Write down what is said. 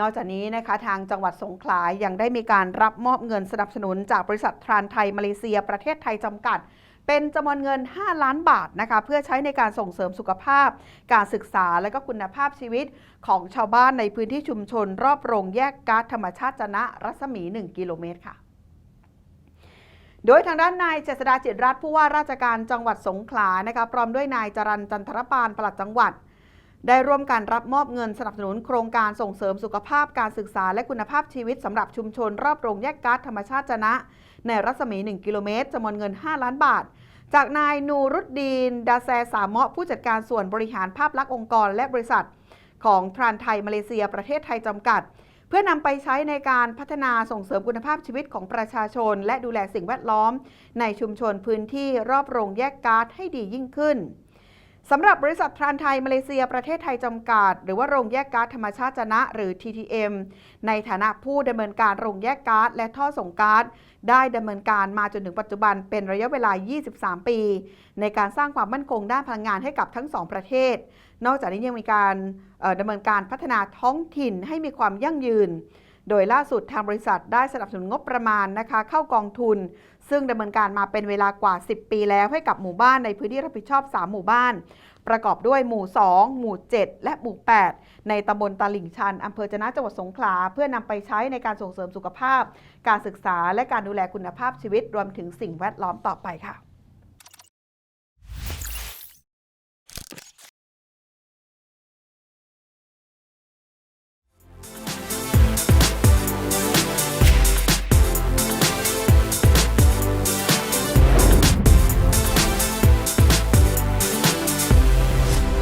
นอกจากนี้นะคะทางจังหวัดสงขลายังได้มีการรับมอบเงินสนับสนุนจากบริษัททรานไทยมาเลเซีย ประเทศไทยจำกัด เป็นจำนวนเงิน 5 ล้านบาทนะคะเพื่อใช้ในการส่งเสริมสุขภาพ การศึกษาและก็คุณภาพชีวิตของชาวบ้านในพื้นที่ชุมชน รอบโรงแยกก๊าซธรรมชาติจนะรัศมี 1 กิโลเมตรค่ะโดยทางด้านนายเจษดาจิตรัตน์ผู้ว่าราชการจังหวัดสงขลานะคะพร้อมด้วยนายจรันจันทรปานปลัดจังหวัด ได้ร่วมการรับมอบเงินสนับสนุนโครงการส่งเสริมสุขภาพการศึกษาและคุณภาพชีวิตสำหรับชุมชนรอบโรงแยกก๊าซธรรมชาติจนะ ในรัศมี 1 กิโลเมตรจำนวนเงิน 5 ล้านบาท จากนายนูรุดดีน ดาแซสามะผู้จัดการส่วนบริหารภาพลักษณ์องค์กรและบริษัท ของทรานไทยมาเลเซีย ประเทศไทยจำกัด เพื่อนำไปใช้ในการพัฒนาส่งเสริมคุณภาพชีวิตของประชาชน และดูแลสิ่งแวดล้อม ในชุมชนพื้นที่รอบโรงแยกก๊าซให้ดียิ่งขึ้น สำหรับบริษัททรานไทยมาเลเซียประเทศไทยจำกัด หรือว่าโรงแยกก๊าซธรรมชาติจนะ หรือ TTM ในฐานะผู้ดำเนินการโรงแยกก๊าซและท่อส่งก๊าซได้ดำเนินการมาจนถึงปัจจุบันเป็นระยะเวลา 23 ปี ในการสร้างความมั่นคงด้านพลังงานให้กับทั้งสองประเทศ นอกจากนี้ยังมีการดำเนินการพัฒนาท้องถิ่นให้มีความยั่งยืน โดยล่าสุดทางบริษัทได้สนับสนุนงบประมาณนะคะเข้ากองทุน ซึ่งดำเนินการมาเป็นเวลากว่า 10 ปีแล้วให้กับหมู่บ้านในพื้นที่รับผิดชอบ 3 หมู่บ้าน ประกอบด้วยหมู่ 2 หมู่ 7 และหมู่ 8 ในตำบลตลิ่งชันอำเภอจนะจังหวัดสงขลา เพื่อนำไปใช้ในการส่งเสริมสุขภาพ การศึกษาและการดูแลคุณภาพชีวิตรวมถึงสิ่งแวดล้อมต่อไปค่ะ